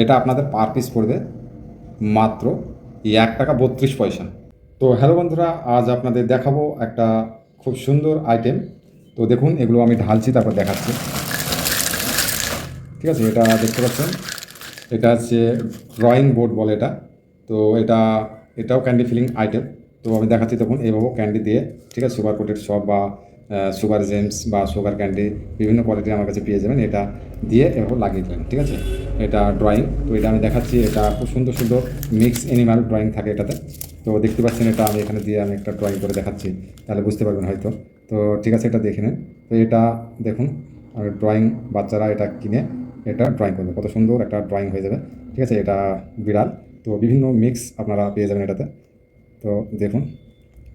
এটা আপনাদের per piece পড়বে মাত্র এক টাকা বত্রিশ পয়সা। তো হ্যালো বন্ধুরা, আজ আপনাদের দেখাবো একটা খুব সুন্দর আইটেম তো দেখুন, এগুলো আমি ঢালছি, তারপর দেখাচ্ছি। ঠিক আছে, এটা দেখতে পাচ্ছেন, এটা হচ্ছে ড্রয়িং বোর্ড বলে এটা। তো এটা, এটাও ক্যান্ডি ফিলিং আইটেম তো আমি দেখাচ্ছি, তখন এইভাবে ক্যান্ডি দিয়ে, ঠিক আছে সুপার কোটের সব বা সুগার জেমস বা সুগার ক্যান্ডি বিভিন্ন কোয়ালিটি আমার কাছে পেয়ে যাবেন। এটা দিয়ে এভাবে লাগিয়ে দেবেন ঠিক আছে? এটা ড্রয়িং তো এটা আমি দেখাচ্ছি। এটা খুব সুন্দর সুন্দর মিক্স অ্যানিমাল ড্রয়িং থাকে এটাতে। তো দেখতে পাচ্ছেন এটা আমি এখানে দিয়ে আমি একটা ড্রয়িং করে দেখাচ্ছি। তাহলে বুঝতে পারবেন হয়তো। তো ঠিক আছে, এটা দেখে নেন। তো এটা দেখুন ড্রয়িং বাচ্চারা এটা কিনে এটা ড্রয়িং করবে। কত সুন্দর একটা ড্রয়িং হয়ে যাবে। ঠিক আছে, এটা বিড়াল। তো বিভিন্ন মিক্স আপনারা পেয়ে যাবেন এটাতে। তো দেখুন,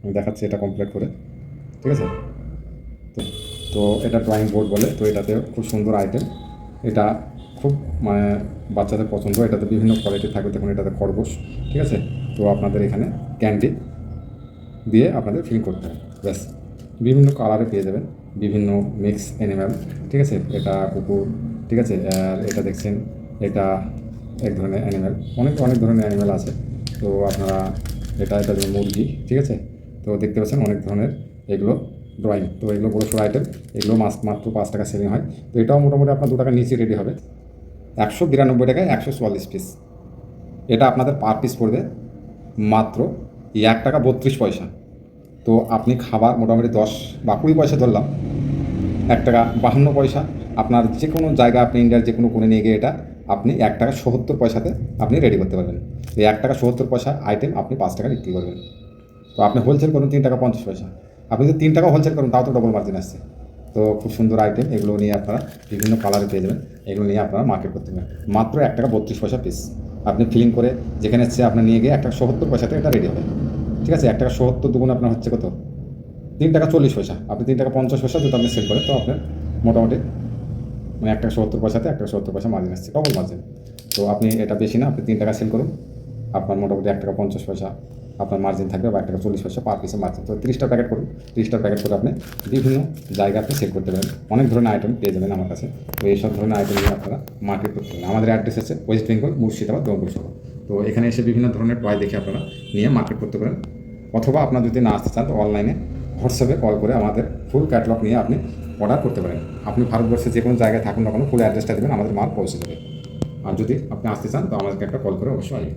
আমি দেখাচ্ছি এটা কমপ্লিট করে। ঠিক আছে? তো এটা ড্রয়িং বোর্ড বলে, তো এটাতে খুব সুন্দর আইটেম এটা খুব মানে বাচ্চাদের পছন্দ, এটাতে বিভিন্ন কোয়ালিটি থাকবে। দেখুন, এটাতে খরগোশ, ঠিক আছে? তো আপনাদের এখানে ক্যান্ডি দিয়ে আপনাদের ফিল করতে হবে ব্যাস। বিভিন্ন কালারে পেয়ে যাবেন। বিভিন্ন মিক্স অ্যানিম্যাল ঠিক আছে? এটা কুকুর, ঠিক আছে? আর এটা দেখছেন, এটা এক ধরনের অ্যানিম্যাল অনেক অনেক ধরনের অ্যানিম্যাল আছে। তো আপনারা, এটা এটা মুরগি, ঠিক আছে? তো দেখতে পাচ্ছেন, অনেক ধরনের এগুলো ড্রয়িং তো এগুলো বড় সড়ো আইটেম এগুলো মাস, মাত্র পাঁচ টাকা সেলিং হয়। তো এটাও মোটামুটি আপনার দু টাকা নিচে রেডি হবে। একশো বিরানব্বই টাকায় একশো চুয়াল্লিশ পিস এটা আপনাদের পার পিস পড়বে মাত্র এক টাকা বত্রিশ পয়সা। তো আপনি খাবার মোটামুটি দশ বা কুড়ি পয়সা ধরলাম, এক টাকা বাহান্ন পয়সা। আপনার যে কোনো জায়গা আপনি ইন্ডিয়ার যে কোনো কোণে নিয়ে গিয়ে এটা আপনি এক টাকা সত্তর পয়সাতে আপনি রেডি করতে পারবেন। এই এক টাকা সত্তর পয়সা আইটেম আপনি পাঁচ টাকা বিক্রি করবেন। তো আপনি হোলসেল করুন তিন টাকা পঞ্চাশ পয়সা। আপনি যদি তিন টাকা হোলসেল করুন, তাও তো ডবল মার্জিন আসছে। তো খুব সুন্দর আইটেম এগুলো নিয়ে আপনারা বিভিন্ন কালারে পেয়ে যাবেন। এগুলো নিয়ে আপনারা মার্কেট করতে পারেন মাত্র এক টাকা বত্রিশ পয়সা পিস আপনি ফিলিং করে যেখানে হচ্ছে আপনার নিয়ে গিয়ে এক টাকা সত্তর পয়সাতে এটা রেডি হবে। ঠিক আছে? এক টাকা সত্তর দুগুণ আপনার হচ্ছে কত? তিন টাকা চল্লিশ পয়সা। আপনি তিন টাকা পঞ্চাশ পয়সা যদি আপনি সেল করেন, তো আপনার মোটামুটি মানে এক টাকা সত্তর পয়সাতে এক টাকা সত্তর পয়সা মার্জিন আসছে ডবল মার্জিন তো আপনি এটা বেশি না, আপনি তিন টাকা সেল করুন। আপনার মোটামুটি এক টাকা পঞ্চাশ পয়সা। আপনার মার্জিন থাকবে বা এক টাকা চল্লিশ পয়সা পার পিসে মার্জিন তো তিরিশটা প্যাকেট করুন। তিরিশটা প্যাকেট করে আপনি বিভিন্ন জায়গা আপনি সেল করতে পারেন। অনেক ধরনের আইটেম পেয়ে যাবেন আমার কাছে। তো এইসব ধরনের আইটেম নিয়ে আপনারা মার্কেট করতে পারেন। আমাদের অ্যাড্রেস আছে ওয়েস্ট বেঙ্গল মুর্শিদাবাদ রংপুর শহর তো এখানে এসে বিভিন্ন ধরনের টয় দেখে আপনারা নিয়ে মার্কেট করতে পারেন। অথবা আপনার যদি না আসতে চান, তো অনলাইনে হোয়াটসঅ্যাপে কল করে আমাদের ফুল ক্যাটলগ নিয়ে আপনি অর্ডার করতে পারেন। আপনি ভারতবর্ষে যে কোনো জায়গায় থাকুন না কোনো ফুল অ্যাড্রেসটা দেবেন, আমাদের মাল পৌঁছে দেবে। আর যদি আপনি আসতে চান, তো আমাদেরকে একটা কল করে অবশ্যই